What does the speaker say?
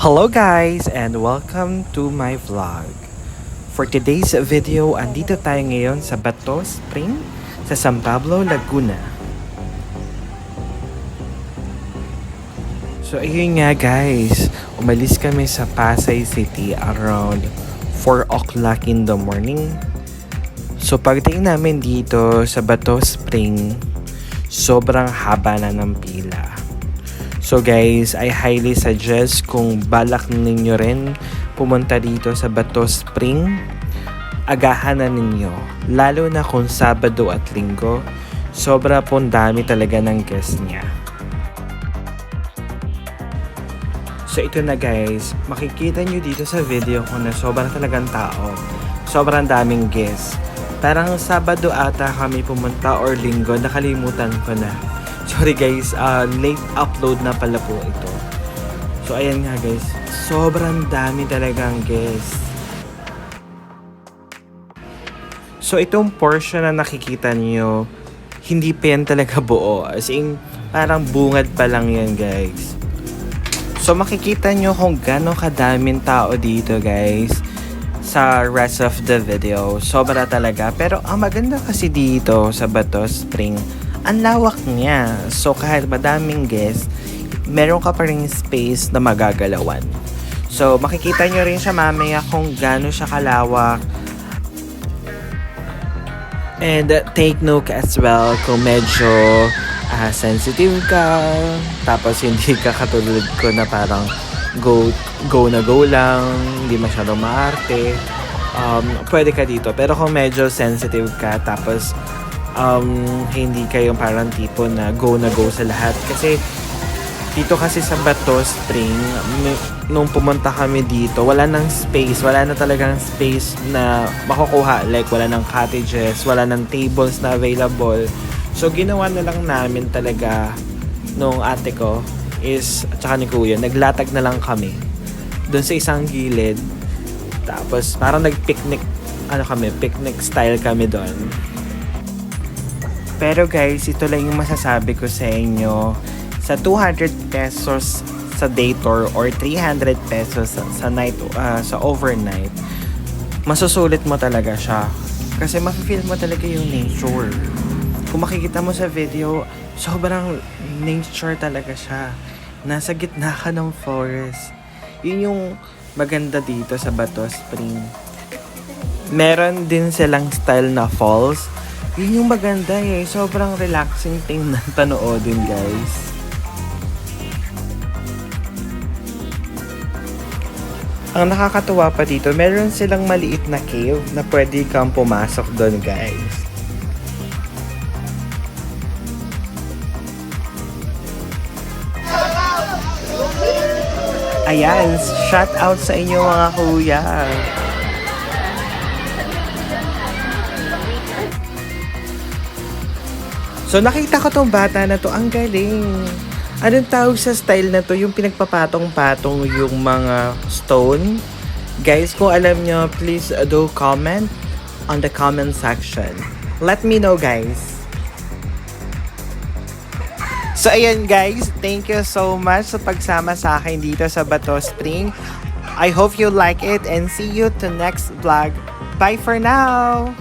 Hello guys and welcome to my vlog. For today's video, andito tayo ngayon sa Bato Spring sa San Pablo, Laguna. So ayun nga guys, umalis kami sa Pasay City around 4 o'clock in the morning. So pagdating namin dito sa Bato Spring, sobrang haba na ng pila. So guys, I highly suggest kung balak ninyo rin pumunta dito sa Bato Spring, agahan na ninyo. Lalo na kung Sabado at Linggo, sobra pong dami talaga ng guest niya. So ito na guys, makikita nyo dito sa video ko na sobrang talagang tao. Sobrang daming guests. Parang Sabado ata kami pumunta or Linggo, nakalimutan ko na. Sorry guys, uh, late upload na pala po ito. So ayan nga guys, sobrang dami talagang guests. So itong portion na nakikita niyo, hindi pa yan talaga buo. As in, parang bungad pa lang yan guys. So makikita nyo kung gano'ng kadaming tao dito guys sa rest of the video. Sobra talaga. Pero ang maganda kasi dito sa Bato Spring, ang lawak niya. So kahit madaming guests, meron ka pa rin space na magagalawan. So makikita nyo rin siya mamaya kung gano'n siya kalawak. And uh, take note as well kung medyo ah, sensitive ka, tapos hindi ka katulad ko na parang go, go na go lang, hindi masyadong maarte, um, pwede ka dito. Pero kung medyo sensitive ka, tapos um, hindi kayong parang tipo na go na go sa lahat. Kasi dito kasi sa Bato Spring, nung pumunta kami dito, wala nang space, wala na talagang space na makukuha. Like, wala nang cottages, wala nang tables na available. So, ginawa na lang namin talaga nung ate ko is, at saka ni kuya, naglatag na lang kami doon sa isang gilid. Tapos, parang nag-picnic, ano kami, picnic style kami doon. Pero guys, ito lang yung masasabi ko sa inyo. Sa 200 pesos sa day tour or 300 pesos sa, sa night ah, sa overnight, masusulit mo talaga siya. Kasi mafe-feel mo talaga yung nature. Kung makikita mo sa video, sobrang nature talaga siya. Nasa gitna ka ng forest. Yun yung maganda dito sa Bato Spring. Meron din silang style na falls. Yun yung maganda eh. Sobrang relaxing tingnan panoodin guys. Ang nakakatuwa pa dito, meron silang maliit na cave na pwede kang pumasok doon guys. Ayan, shout out sa inyo mga kuya. So nakita ko tong bata na to, ang galing. Anong tawag sa style na to? Yung pinagpapatong-patong yung mga stone. Guys, kung alam nyo, please uh, do comment on the comment section. Let me know, guys. So, ayan guys. Thank you so much sa pagsama sa akin dito sa Bato Spring. I hope you like it and see you to next vlog. Bye for now!